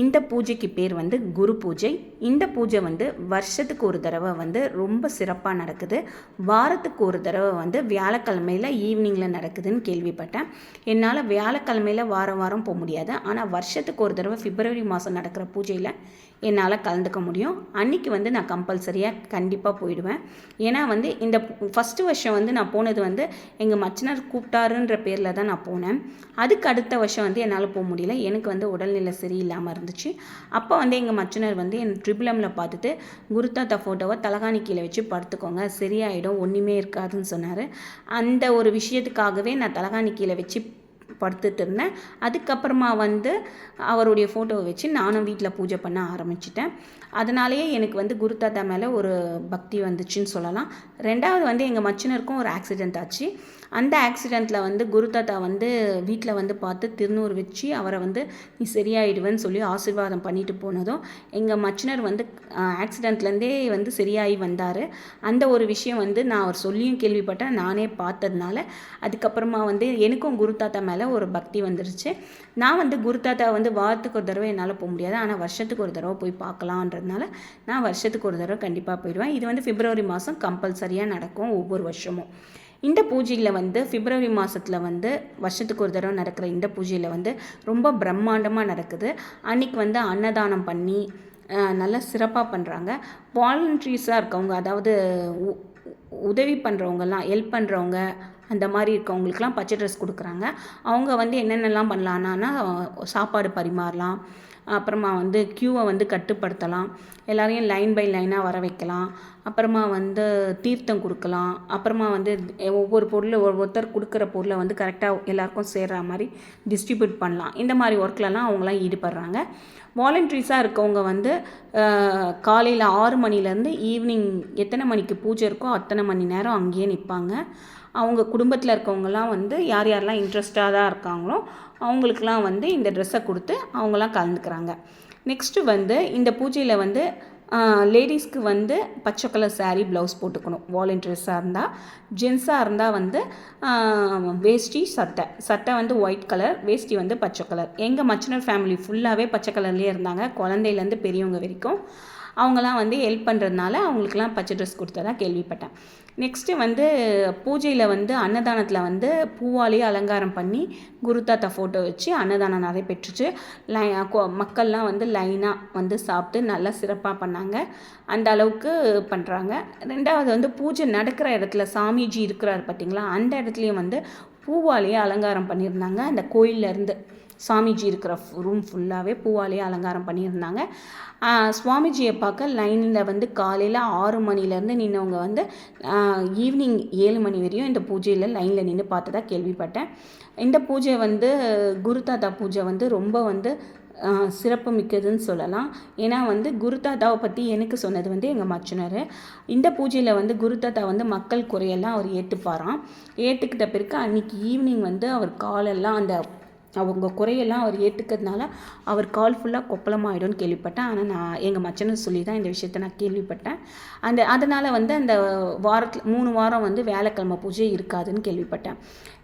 இந்த பூஜைக்கு பேர் வந்து குரு பூஜை. இந்த பூஜை வந்து வருஷத்துக்கு ஒரு தடவை வந்து ரொம்ப சிறப்பாக நடக்குது. வாரத்துக்கு ஒரு தடவை வந்து வியாழக்கிழமையில் ஈவினிங்கில் நடக்குதுன்னு கேள்விப்பட்டேன். என்னால் வியாழக்கிழமையில் வாரம் வாரம் போக முடியாது. ஆனால் வருஷத்துக்கு ஒரு தடவை பிப்ரவரி மாதம் நடக்கிற பூஜையில் என்னால் கலந்துக்க முடியும். அன்றைக்கி வந்து நான் கம்பல்சரியாக கண்டிப்பாக போயிடுவேன். ஏன்னா வந்து இந்த ஃபஸ்ட்டு வருஷம் வந்து நான் போனது வந்து எங்கள் மச்சினர் கூப்பிட்டாருன்ற பேரில் தான் நான் போனேன். அதுக்கு அடுத்த வருஷம் வந்து என்னால் போக முடியல. எனக்கு வந்து உடல்நிலை சரியில்லாமல் இருந்துச்சு அப்போ வந்து எங்கள் மச்சினர் வந்து என் ட்ரிபிளமில் பார்த்துட்டு குருதாத்தா ஃபோட்டோவை தலகாணி கீழே வச்சு படுத்துக்கோங்க. சரியாயிடும். ஒன்றுமே இருக்காதுன்னு சொன்னார். அந்த ஒரு விஷயத்துக்காகவே நான் தலகாணி கீழே வச்சு படுத்துட்டு இருந்தேன் அதுக்கப்புறமா வந்து அவருடைய ஃபோட்டோவை வச்சு நானும் வீட்டில் பூஜை பண்ண ஆரம்பிச்சிட்டேன். அதனாலேயே எனக்கு வந்து குரு தாத்தா மேலே ஒரு பக்தி வந்துச்சுன்னு சொல்லலாம். ரெண்டாவது வந்து எங்கள் மச்சினருக்கும் ஒரு ஆக்சிடெண்ட் ஆச்சு. அந்த ஆக்சிடெண்ட்டில் வந்து குரு தாத்தா வந்து வீட்டில் வந்து பார்த்து திருநூறு வச்சு அவரை வந்து நீ சரியாயிடுவேன்னு சொல்லி ஆசீர்வாதம் பண்ணிட்டு போனதும் எங்கள் மச்சினர் வந்து ஆக்சிடெண்ட்லேருந்தே வந்து சரியாகி வந்தார். அந்த ஒரு விஷயம் வந்து நான் அவர் சொல்லியும் கேள்விப்பட்டேன் நானே பார்த்ததுனால. அதுக்கப்புறமா வந்து எனக்கும் குரு தாத்தா மேலே ஒரு பக்தி வந்துருச்சு. நான் வந்து குருதாத்தா வந்து வாரத்துக்கு ஒரு தடவை என்னால் போக முடியாது. ஆனால் வருஷத்துக்கு ஒரு தடவை போய் பார்க்கலான்றதுனால நான் வருஷத்துக்கு ஒரு தடவை கண்டிப்பாக போயிடுவேன். இது வந்து பிப்ரவரி மாதம் கம்பல்சரியாக நடக்கும் ஒவ்வொரு வருஷமும். இந்த பூஜையில் வந்து பிப்ரவரி மாதத்தில் வந்து வருஷத்துக்கு ஒரு தடவை நடக்கிற இந்த பூஜையில் வந்து ரொம்ப பிரம்மாண்டமாக நடக்குது. அன்றைக்கி வந்து அன்னதானம் பண்ணி நல்லா சிறப்பாக பண்ணுறாங்க வாலண்ட்ரீஸாக இருக்கவங்க அதாவது உ- உதவி பண்ணுறவங்கலாம் ஹெல்ப் பண்ணுறவங்க அந்த மாதிரி இருக்கவங்களுக்குலாம் பச்சை ட்ரெஸ் கொடுக்குறாங்க. அவங்க வந்து என்னென்னலாம் பண்ணலான்னா சாப்பாடு பரிமாறலாம். அப்புறமா வந்து க்யூவை வந்து கட்டுப்படுத்தலாம். எல்லாரையும் லைன் பை லைனாக வர வைக்கலாம். அப்புறமா வந்து தீர்த்தம் கொடுக்கலாம். அப்புறமா வந்து ஒவ்வொரு பொருள் ஒவ்வொருத்தர் கொடுக்குற பொருளை வந்து கரெக்டாக எல்லாருக்கும் சேர்கிற மாதிரி டிஸ்ட்ரிபியூட் பண்ணலாம். இந்த மாதிரி ஒர்க்லலாம் அவங்களாம் ஈடுபடுறாங்க. வாலண்டரிஸாக இருக்கவங்க வந்து காலையில் ஆறு மணிலேருந்து ஈவினிங் எத்தனை மணிக்கு பூஜை இருக்கோ அத்தனை மணி நேரம் அங்கேயே நிற்பாங்க அவங்க குடும்பத்தில் இருக்கவங்கலாம் வந்து யார் யாரெல்லாம் இன்ட்ரெஸ்டாக இருக்காங்களோ அவங்களுக்குலாம் வந்து இந்த ட்ரெஸ்ஸை கொடுத்து அவங்களாம் கலந்துக்கிறாங்க. நெக்ஸ்ட்டு வந்து இந்த பூஜையில் வந்து லேடிஸ்க்கு வந்து பச்சை கலர் சாரீ ப்ளவுஸ் போட்டுக்கணும். வாலண்டியர்ஸாக இருந்தால் ஜென்ஸாக இருந்தால் வந்து வேஷ்டி சட்டை. சட்டை வந்து ஒயிட் கலர் வேஷ்டி வந்து பச்சை கலர் எங்கள் மச்சினர் ஃபேமிலி ஃபுல்லாகவே பச்சை கலர்லேயே இருந்தாங்க. குழந்தையிலேருந்து பெரியவங்க வரைக்கும். அவங்களாம் வந்து ஹெல்ப் பண்ணுறதுனால அவங்களுக்குலாம் பச்சை ட்ரெஸ் கொடுத்ததாக கேள்விப்பட்டேன். நெக்ஸ்ட்டு வந்து பூஜையில் வந்து அன்னதானத்தில் வந்து பூவாலேயே அலங்காரம் பண்ணி குருதாத்தா ஃபோட்டோ வச்சு அன்னதானம் நடைபெற்றுச்சு லை மக்கள்லாம் வந்து லைனாக வந்து சாப்பிட்டு நல்லா சிறப்பாக பண்ணாங்க. அந்த அளவுக்கு பண்ணுறாங்க ரெண்டாவது வந்து பூஜை நடக்கிற இடத்துல சாமிஜி இருக்கிறார் பார்த்தீங்களா அந்த இடத்துலையும் வந்து பூவாலேயே அலங்காரம் பண்ணியிருந்தாங்க. அந்த கோயில்ல இருந்து சாமிஜி இருக்கிற ரூம் ஃபுல்லாகவே பூவாலேயே அலங்காரம் பண்ணியிருந்தாங்க. சுவாமிஜியை பார்க்க லைனில் வந்து காலையில் ஆறு மணிலேருந்து நின்றவங்க வந்து ஈவினிங் ஏழு மணி வரையும் இந்த பூஜையில் லைனில் நின்று பார்த்ததா கேள்விப்பட்டேன். இந்த பூஜை வந்து குருதாத்தா பூஜை வந்து ரொம்ப வந்து சிறப்பு மிக்கதுன்னு சொல்லலாம். ஏன்னா வந்து குருதாத்தாவை பற்றி எனக்கு சொன்னது வந்து எங்கள் மச்சினர். இந்த பூஜையில் வந்து குருதாத்தா வந்து மக்கள் குறையெல்லாம் அவர் ஏற்றுப்பாராம் ஏற்றுக்கிட்ட பிறகு அன்றைக்கி ஈவினிங் வந்து அவர் காலெல்லாம் அந்த அவங்க குறையெல்லாம் அவர் ஏற்றுக்கிறதுனால அவர் கால் ஃபுல்லாக கொப்பளமாயிடும்னு கேள்விப்பட்டேன். ஆனால் நான் எங்கள் மச்சனும் சொல்லி தான் இந்த விஷயத்தை நான் கேள்விப்பட்டேன். அந்த அதனால் வந்து அந்த வாரத்தில் மூணு வாரம் வந்து வியாழக்கிழமை பூஜை இருக்காதுன்னு கேள்விப்பட்டேன்.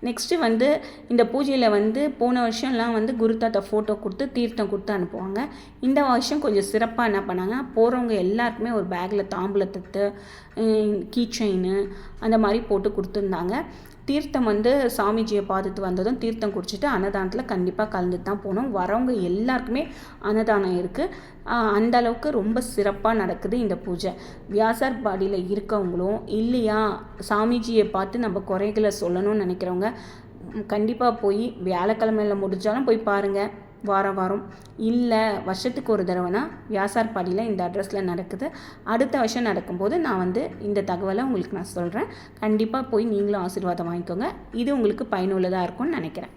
நெக்ஸ்ட்டு வந்து இந்த பூஜையில் வந்து போன வருஷம்லாம் வந்து குருதாத்தா ஃபோட்டோ கொடுத்து தீர்த்தம் கொடுத்து அனுப்புவாங்க. இந்த வருஷம் கொஞ்சம் சிறப்பாக என்ன பண்ணாங்க போகிறவங்க எல்லாருக்குமே ஒரு பேக்கில் தாம்பூலத்தட்டு கீ செயின் அந்த மாதிரி போட்டு கொடுத்துருந்தாங்க. தீர்த்தம் வந்து சாமிஜியை பார்த்துட்டு வந்ததும் தீர்த்தம் குடிச்சிட்டு அன்னதானத்தில் கண்டிப்பாக கலந்துட்டு தான் போகணும். வரவங்க எல்லாருக்குமே அன்னதானம் இருக்குது அந்த அளவுக்கு ரொம்ப சிறப்பாக நடக்குது இந்த பூஜை. வியாசார் பாடியில் இருக்கவங்களும் இல்லையா சாமிஜியை பார்த்து நம்ம குறைகளை சொல்லணும்னு நினைக்கிறவங்க கண்டிப்பாக போய் வியாழக்கிழமையில் முடிஞ்சாலும் போய் பாருங்கள் வாரம் வாரம். இல்லை வருஷத்துக்கு ஒரு தடவைனா வியாசார்பாடியில் இந்த அட்ரஸில் நடக்குது. அடுத்த வருஷம் நடக்கும்போது நான் வந்து இந்த தகவலை உங்களுக்கு நான் சொல்கிறேன் கண்டிப்பாக போய் நீங்களும் ஆசீர்வாதம் வாங்கிக்கோங்க. இது உங்களுக்கு பயனுள்ளதாக இருக்கும்னு நினைக்கிறேன்.